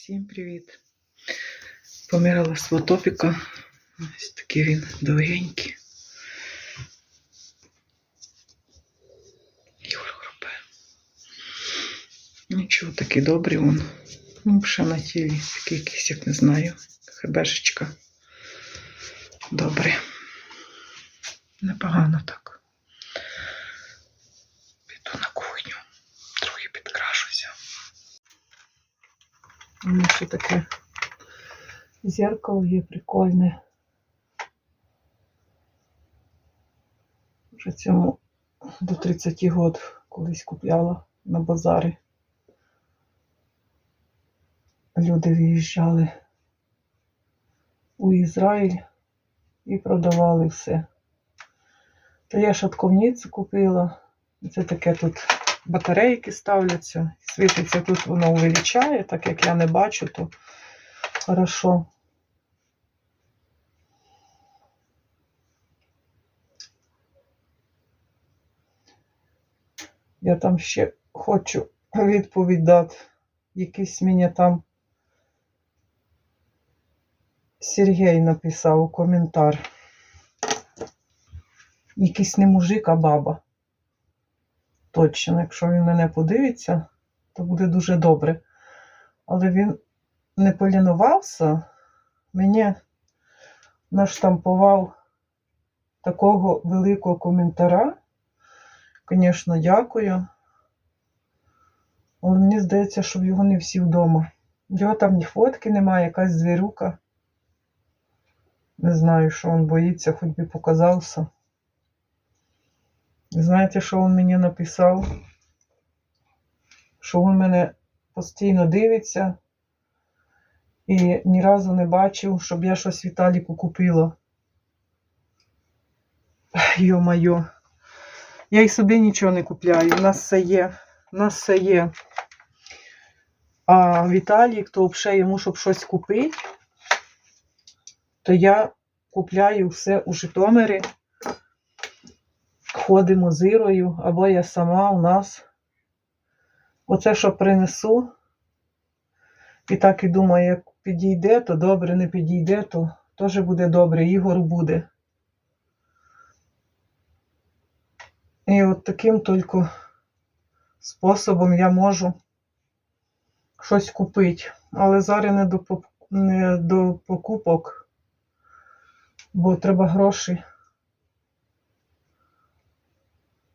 Всім привіт! Помирала свого топіка. Ось такий він довгенький. Нічого, такий добрий він. Ну, ще на тілі, такий якийсь, як не знаю, хебешечка. Добре. Непогано так. Піду на кухню, трохи підкрашуся. У мене ще таке зеркало є прикольне. Вже цьому до 30 год колись купляла на базарі. Люди виїжджали у Ізраїль і продавали все. То я шатковницю купила. Це таке тут батарейки ставляться. Світиться тут воно увеличає, так як я не бачу, то хорошо. Я там ще хочу відповідь дати. Якийсь мені там Сергій написав коментар. Якийсь не мужик, а баба. Точно, якщо він мене подивиться, то буде дуже добре. Але він не полінувався, мені наштампував такого великого коментара. Звісно, дякую. Але мені здається, що його не всі вдома. Його там ні фотки немає, якась звірюка. Не знаю, що він боїться, хоч би показався. Знаєте, що він мені написав? Що він мене постійно дивиться і ні разу не бачив, щоб я щось Віталіку купила. Йо-майо. Я й собі нічого не купляю. У нас все є. У нас все є. А Віталік, то взагалі йому, щоб щось купити, то я купляю все у Житомирі. Ходимо з Ірою, або я сама у нас. Оце, що принесу. І так і думаю, як підійде, то добре, не підійде, то теж буде добре, Ігор буде. І от таким тільки способом я можу щось купити. Але зараз не до, не до покупок, бо треба гроші.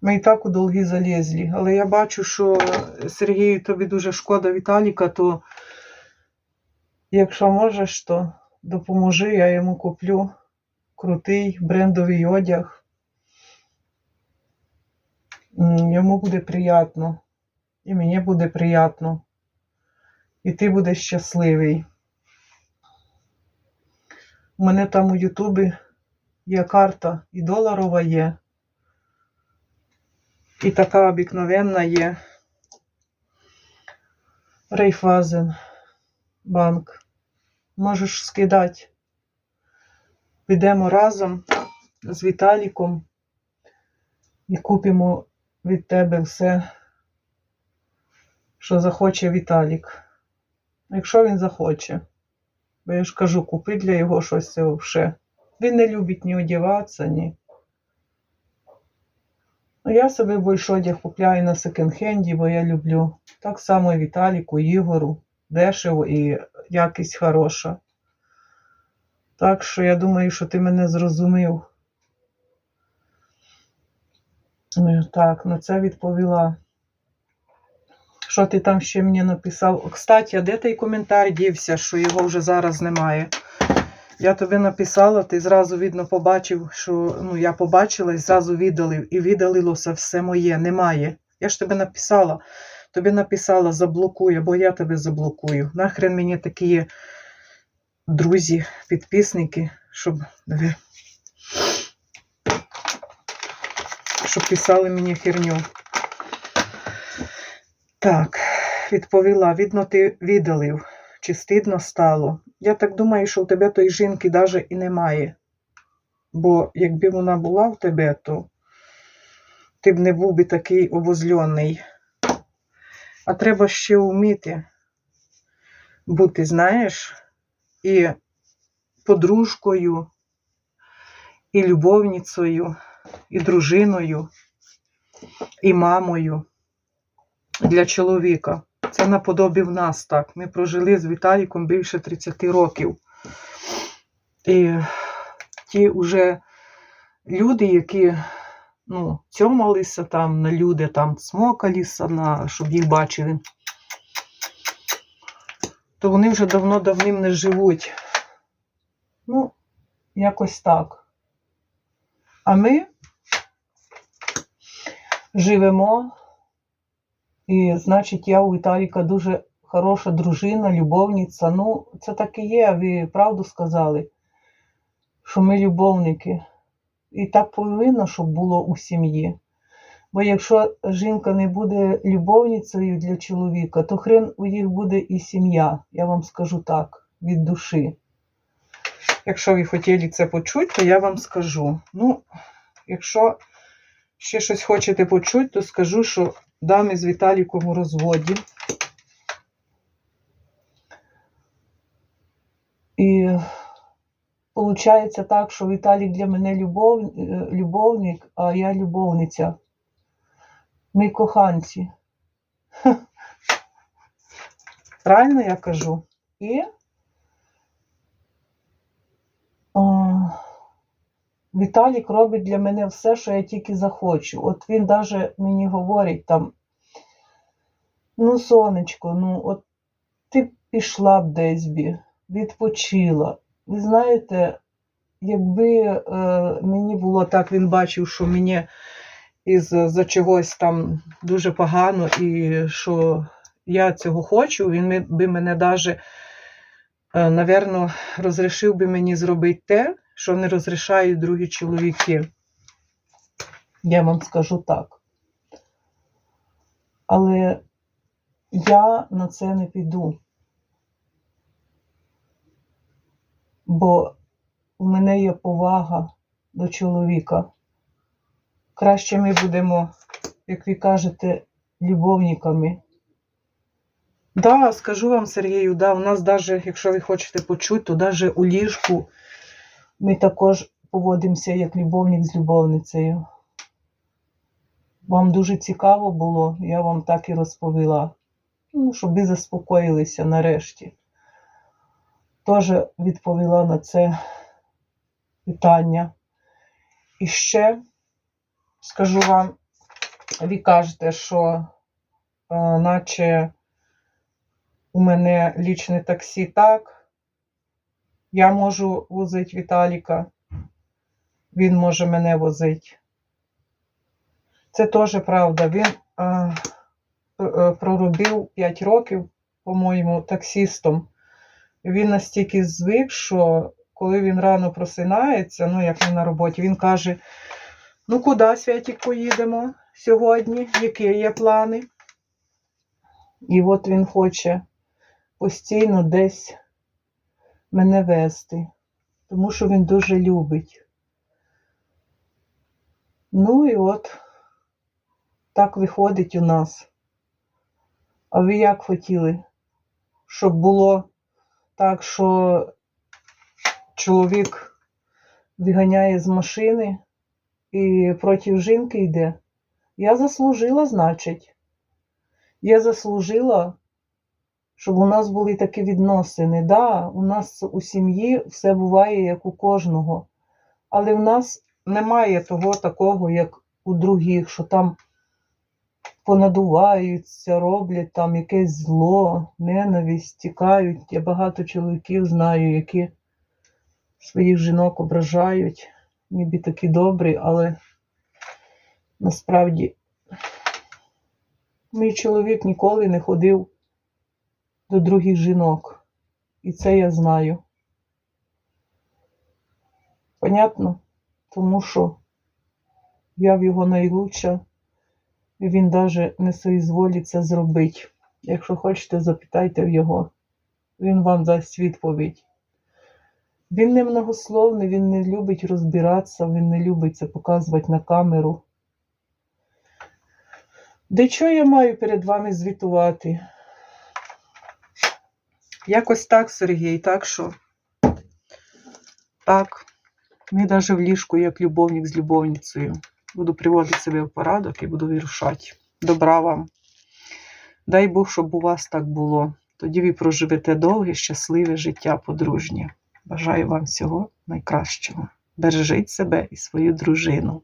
Ми і так у долги залізли. Але я бачу, що Сергію тобі дуже шкода Віталіка, то якщо можеш, то допоможи, я йому куплю крутий брендовий одяг. Йому буде приємно. І мені буде приємно. І ти будеш щасливий. У мене там у Ютубі є карта і доларова є. І така обикновенна є. Рейфазен банк. Можеш скидати. Підемо разом з Віталіком і купимо від тебе все, що захоче Віталік. Якщо він захоче. Бо я ж кажу, купи для його щось це взагалі. Він не любить ні одягатися, ні. Ну, я собі більше одяг купляю на секонд-хенді, бо я люблю. Так само Віталіку, Ігору. Дешево і якість хороша. Так що я думаю, що ти мене зрозумів. Е, Так, на це відповіла. Що ти там ще мені написав? Кстати, а де той коментар дівся, що його вже зараз немає? Я тобі написала, ти зразу видно побачив, що ну, я побачила і зразу віддалив. І віддалилося все моє, немає. Я ж тобі написала, тобі написала заблокуй, або я тебе заблокую. Нахрен мені такі друзі, підписники, щоб, диви, щоб писали мені херню. Так, відповіла, видно, ти віддалив, чи стидно стало. Я так думаю, що у тебе тої жінки навіть і немає. Бо якби вона була в тебе, то ти б не був би такий обозльоний. А треба ще вміти бути, знаєш, і подружкою, і любовницею, і дружиною, і мамою для чоловіка. Це наподобі в нас так. Ми прожили з Віталіком більше 30 років. І ті вже люди, які ну, цьомалися там на люди, там смокалися, на, щоб їх бачили, то вони вже давно-давним не живуть. Ну, якось так. А ми живемо. І, значить, я у Віталіка дуже хороша дружина, любовниця. Ну, це так і є, ви правду сказали, що ми любовники. І так повинно, щоб було у сім'ї. Бо якщо жінка не буде любовницею для чоловіка, то хрен у їх буде і сім'я. Я вам скажу так, від душі. Якщо ви хотіли це почути, то я вам скажу. Ну, якщо ще щось хочете почути, то скажу, що дами з Віталіком у розводі. І виходить так, що Віталік для мене любов, е, любовник, а я любовниця. Ми коханці. Правильно я кажу? І а, Віталік робить для мене все, що я тільки захочу. От він навіть мені говорить там, ну, сонечко, ну, от ти пішла б десь бі, відпочила. Ви знаєте, якби е, мені було так, він бачив, що мені із за чогось там дуже погано, і що я цього хочу, він би мене навіть, е, напевно, розрішив би мені зробити те, що не розрішають другі чоловіки. Я вам скажу так. Але я на це не піду. Бо в мене є повага до чоловіка. Краще ми будемо, як ви кажете, любовниками. Да, скажу вам, Сергію, да, у нас даже, якщо ви хочете почути, то даже у ліжку ми також поводимося як любовник з любовницею. Вам дуже цікаво було, я вам так і розповіла. Ну, щоб ви заспокоїлися нарешті. Теж відповіла на це питання. І ще скажу вам, ви кажете, що е, наче у мене лічне таксі так. Я можу возити Віталіка, він може мене возити. Це теж правда. Він е, е, проробив 5 років, по-моєму, таксістом. Він настільки звик, що коли він рано просинається, ну як він на роботі, він каже: Ну, куди, Святік, поїдемо сьогодні? Які є плани? І от він хоче постійно десь мене вести, тому що він дуже любить. Ну і от так виходить у нас. А ви як хотіли, щоб було так, що чоловік виганяє з машини і проти жінки йде? Я заслужила, значить. Я заслужила, щоб у нас були такі відносини. Да, у нас у сім'ї все буває як у кожного. Але в нас немає того такого, як у других, що там понадуваються, роблять там якесь зло, ненависть, тікають. Я багато чоловіків знаю, які своїх жінок ображають, ніби такі добрі, але насправді мій чоловік ніколи не ходив до других жінок. І це я знаю. Понятно? Тому що я в його найлучша, і він навіть не соізволить це зробити. Якщо хочете, запитайте в його. Він вам дасть відповідь. Він не многословний, він не любить розбиратися, він не любить це показувати на камеру. Де що я маю перед вами звітувати? Якось так, Сергій, так що. Так. Ми навіть в ліжку, як любовник з любовницею. Буду приводити себе в порядок і буду вирушати. Добра вам. Дай Бог, щоб у вас так було. Тоді ви проживете довге, щасливе життя подружнє. Бажаю вам всього найкращого. Бережіть себе і свою дружину.